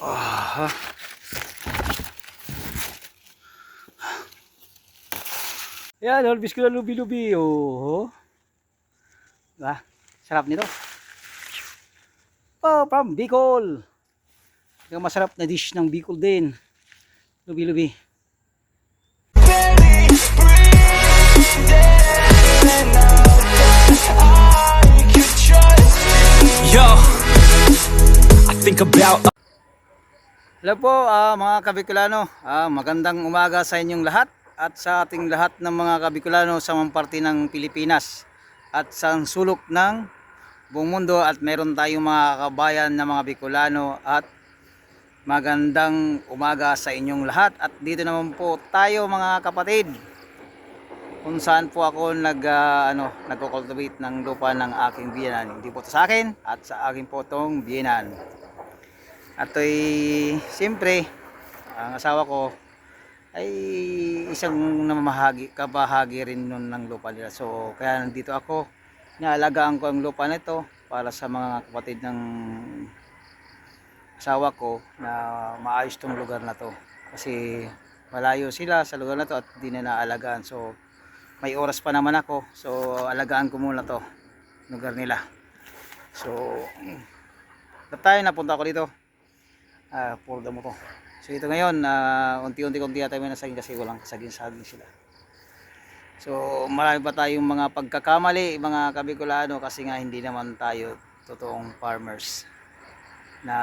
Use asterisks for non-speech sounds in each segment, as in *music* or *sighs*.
Ah. Yan, always ko na lubi-lubi. Oh. Diba? Sarap nito. Oh, from Bicol. Yung masarap na dish ng Bicol din. Lubi-lubi. I think about Hello po ah, mga Kabicolano. Ah, magandang umaga sa inyong lahat at sa ating lahat ng mga Kabicolano sa mga ng Pilipinas at sa sulok ng buong mundo at meron tayong mga kabayan na mga Bicolano at magandang umaga sa inyong lahat at dito naman po tayo mga kapatid kung saan po ako nag ah, ano nagko-cultivate ng lupa ng aking biyenan hindi po sa akin at sa aking po tong biyenan at ay siyempre ang asawa ko ay isang namamahagi kabahagi rin nun ng lupa nila. So kaya nandito ako naalagaan ko ang lupa nito para sa mga kapatid ng asawa ko na maayos tong lugar na to. Kasi malayo sila sa lugar na to at di na naalagaan. So may oras pa naman ako so alagaan ko muna to lugar nila. So ba't tayo napunta ako dito. Ah puro damo to. So ito ngayon ah, unti-unti konti yata may nasaging kasi walang saging-saging sila. So marami pa tayong mga pagkakamali mga kabikulano kasi nga hindi naman tayo totoong farmers na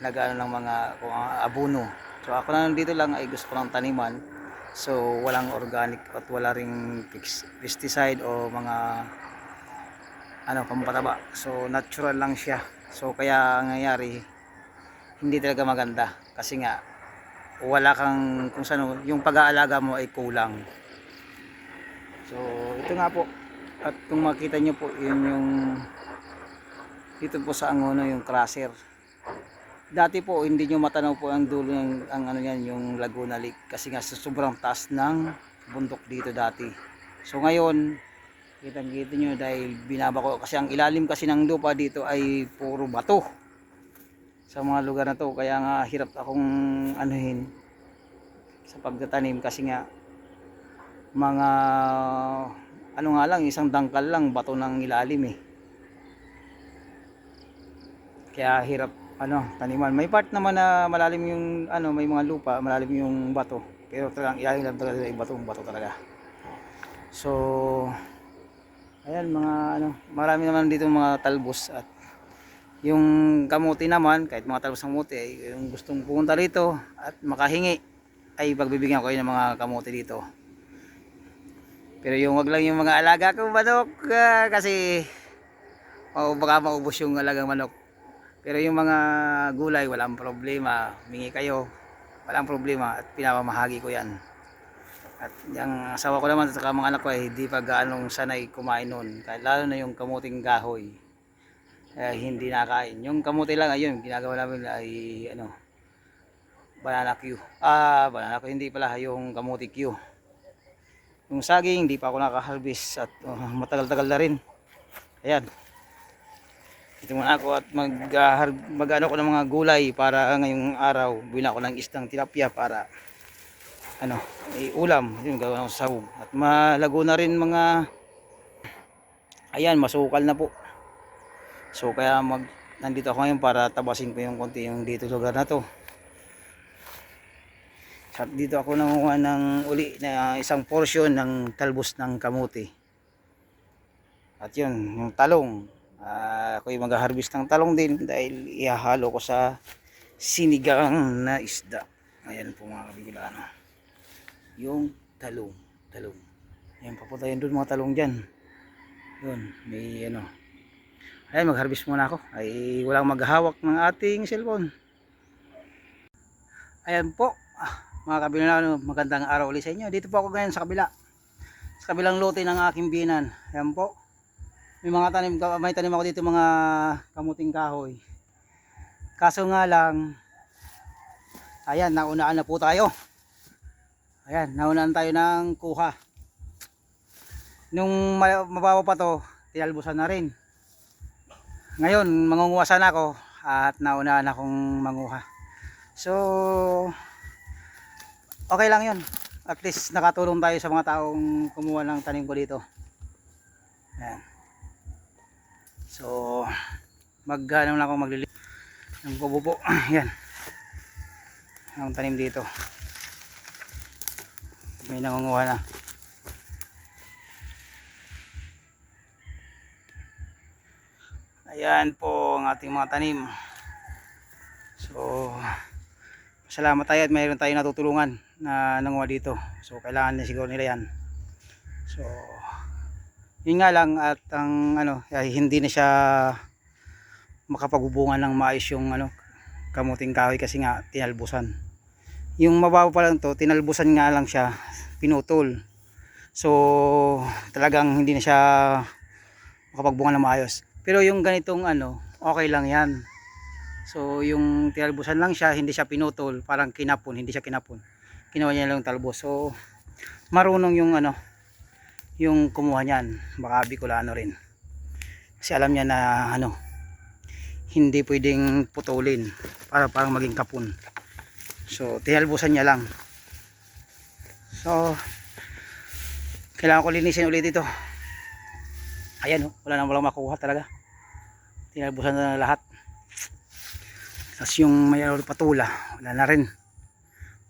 nagano ng mga kung ang abono. So ako na dito lang ay gusto ko ng taniman So walang organic at wala ring pesticide o mga ano pampataba. So natural lang siya. So kaya ang nangyayari hindi talaga maganda kasi nga wala kang kung saan yung pag-aalaga mo ay kulang. So ito nga po at kung makita nyo po yun yung dito po sa Angono yung crusher dati po hindi nyo matanaw po ang dulo ng ang ano yan yung Laguna Lake. Kasi nga sa sobrang taas ng bundok dito dati. So ngayon kitang kita nyo dahil binaba ko kasi ang ilalim kasi ng lupa dito ay puro bato sa mga lugar na to. Kaya nga hirap akong anuhin sa pagtatanim. Kasi nga mga ano nga lang isang dangkal lang bato ng ilalim eh. Kaya hirap ano, taniman. May part naman na malalim yung ano, may mga lupa, malalim yung bato. Pero talagang ilalim lang talaga yung bato, bato talaga. So ayan mga ano, marami naman dito mga talbos at yung kamuti naman, kahit mga talbos ng kamuti ay yung gustong pumunta rito at makahingi ay pagbibigyan ko kayo ng mga kamuti dito. Pero yung wag lang yung mga alaga ko manok ah, kasi o baka maubos yung alagang manok. Pero yung mga gulay, walang problema. Mingi kayo, walang problema at pinamamahagi ko yan. At yung asawa ko naman at saka mga anak ko ay hindi pa gaanong sanay kumain nun. Lalo na yung kamuting kahoy. Eh, hindi nakain. Yung kamuti lang, ayun, ginagawa namin ay ano, banana Q. Ah, banana Q, hindi pala, yung kamuti Q. Yung saging, hindi pa ako nakaharvest at uh, matagal-tagal na rin. Ayan. Ito muna ako at mag, uh, ko ng mga gulay para ngayong araw buwin ako ng istang tilapia para ano, ulam yun gawin ako sa sahog. At malago na rin mga ayan masukal na po. So kaya mag nandito ako ngayon para tabasin ko yung konti yung dito lugar na to. At dito ako nanguha ng uli na isang portion ng talbos ng kamuti at yun yung talong Ah, ako yung mag-harvest ng talong din dahil ihahalo ko sa sinigang na isda. Ayan po mga kabigilano. Yung talong. Talong. Ayan, papunta yun doon mga talong dyan. Yun, may ano. Ayan, mag-harvest muna ako. Ay, walang maghahawak ng ating cellphone. Ayan po. Ah, mga kabilano, magandang araw ulit sa inyo. Dito po ako ngayon sa kabila. Sa kabilang lote ng aking binan. Ayan po may mga tanim may tanim ako dito mga kamuting kahoy. Kaso nga lang ayan naunaan na po tayo. Ayan naunaan tayo ng kuha. Nung ma- mababa pa to tinalbusan na rin. Ngayon mangunguha sana ako at nauna na akong manguha. So okay lang yun. At least nakatulong tayo sa mga taong kumuha ng tanim ko dito. Ayan. So mag ano lang ako maglili ng kubo *clears throat* yan. Ang tanim dito. May nangunguha na. Ayan po ang ating mga tanim. So salamat tayo at mayroon tayo natutulungan na nanguha dito. So kailangan na siguro nila yan. So yun nga lang at ang ano ay hindi na siya makapagbubungan ng maayos yung ano kamuting kahoy kasi nga tinalbusan. Yung mababa pa lang to tinalbusan nga lang siya pinutol. So talagang hindi na siya makapagbunga ng maayos. Pero yung ganitong ano okay lang yan. So yung tinalbusan lang siya hindi siya pinutol parang kinapon hindi siya kinapon. Kinuha niya lang talbos. So marunong yung ano yung kumuha niyan. Baka bicolano rin. Kasi alam niya na ano hindi pwedeng putulin para parang maging kapon so tinalbusan niya lang. So kailangan ko linisin ulit ito. Ayan oh, wala na walang makuha talaga. Tinalbusan na lahat. Tapos yung may ano, patula wala na rin.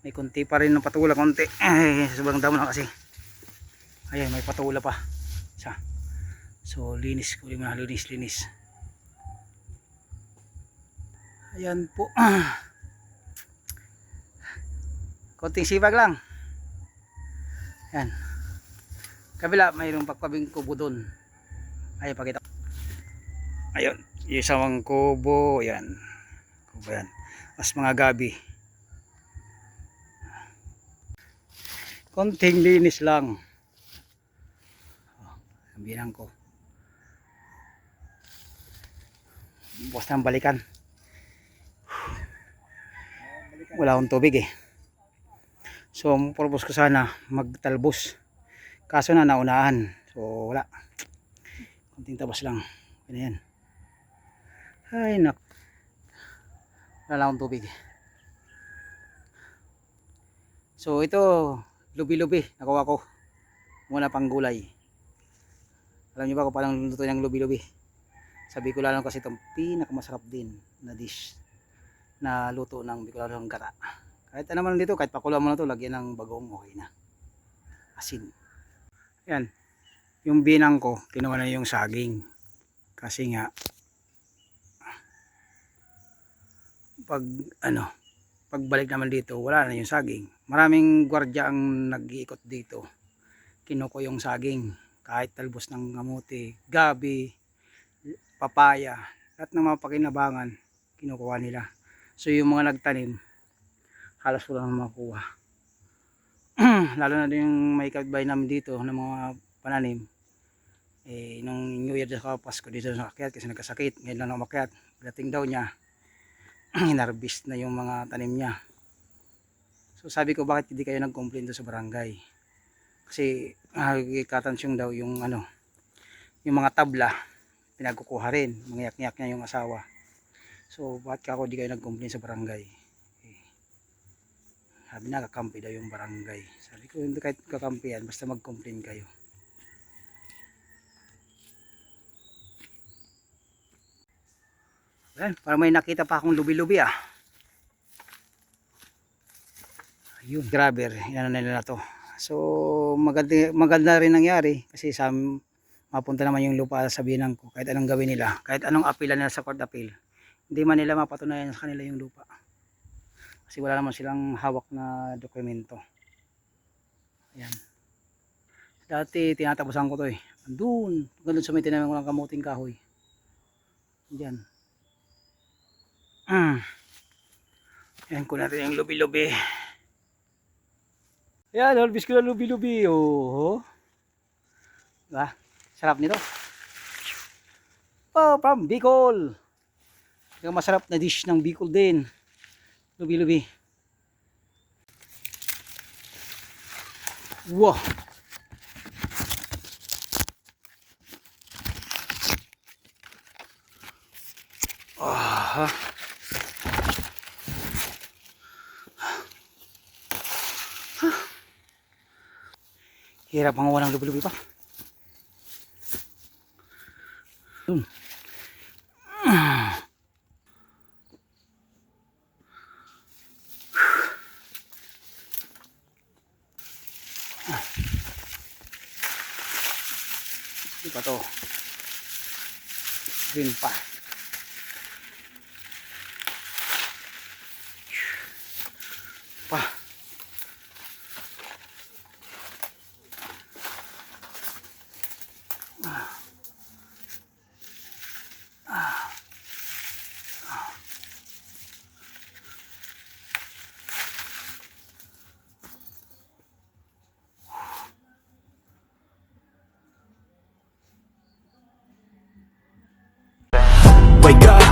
May konti pa rin ng patula konti. Ay sobrang damo na kasi ayan may patula pa. Isa. So linis ko na linis linis. Ayan po. *clears throat* Konting sibag lang. Yan kabila mayroong pagkabing kubo doon ay pakita ayun yung isang kubo. Yan kubo yan. Mas mga gabi. Konting linis lang sabihan ko. Bukas ng balikan. Wala akong tubig eh. So purpose ko sana magtalbos. Kaso na naunahan. So wala. Konting tabas lang. Na yan? Ay nak. Wala akong tubig. So ito lubi lubi nakuha ko. Muna pang gulay alam niyo ba kung paano luto ng lubi lubi sabi ko lang kasi itong pinakamasarap din na dish na luto ng Bicolanong gata. Kahit ano man dito, kahit pakulo mo na to, lagyan ng bagong okay na. Asin. Yan. Yung binang ko, kinuha na yung saging. Kasi nga, pag ano, pagbalik naman dito, wala na yung saging. Maraming gwardya ang nag-iikot dito. Kinuko yung saging. Kahit talbos ng kamuti, gabi, papaya, lahat ng mga pakinabangan, kinukuha nila. So yung mga nagtanim, halos wala nang makuha. *clears throat* Lalo na din yung may kapitbahay namin dito ng mga pananim. Eh, nung New Year sa Pasko dito sa akyat kasi nagkasakit. Ngayon lang umakyat. Dating daw niya, *clears throat* hinarbist na yung mga tanim niya. So sabi ko bakit hindi kayo nag-complain sa barangay? Kasi nakikitansyon daw yung ano, yung mga tabla, pinagkukuha rin. Mangiyak-ngiyak niya yung asawa. So, bakit ako di kayo nag-complain sa barangay? Eh, sabi na, kakampi daw yung barangay. Sabi ko, hindi kahit kakampi yan, basta mag-complain kayo. Ayan, para may nakita pa akong lubi-lubi ah. Ayun, grabber, yan na nila to. So, maganda, maganda rin nangyari kasi sa mapunta naman yung lupa sa binang ko kahit anong gawin nila kahit anong appeal nila sa court appeal hindi man nila mapatunayan sa kanila yung lupa. Kasi wala naman silang hawak na dokumento. Ayan. Dati tinatapusan ko to eh. Andun ganun sa may tinamin ko ng kamuting kahoy. Dyan mm. ayan ko natin yung lubi yan, always oh, ko na lubi-lubi. Oo. Diba? Sarap nito. Oh, from Bicol. Kaya masarap na dish ng Bicol din. Lubi-lubi. Wow. Ah. Oh. Hirap mga walang lubi-lubi pa. Hmm. *sighs* Di pa to. Green. Pa. God.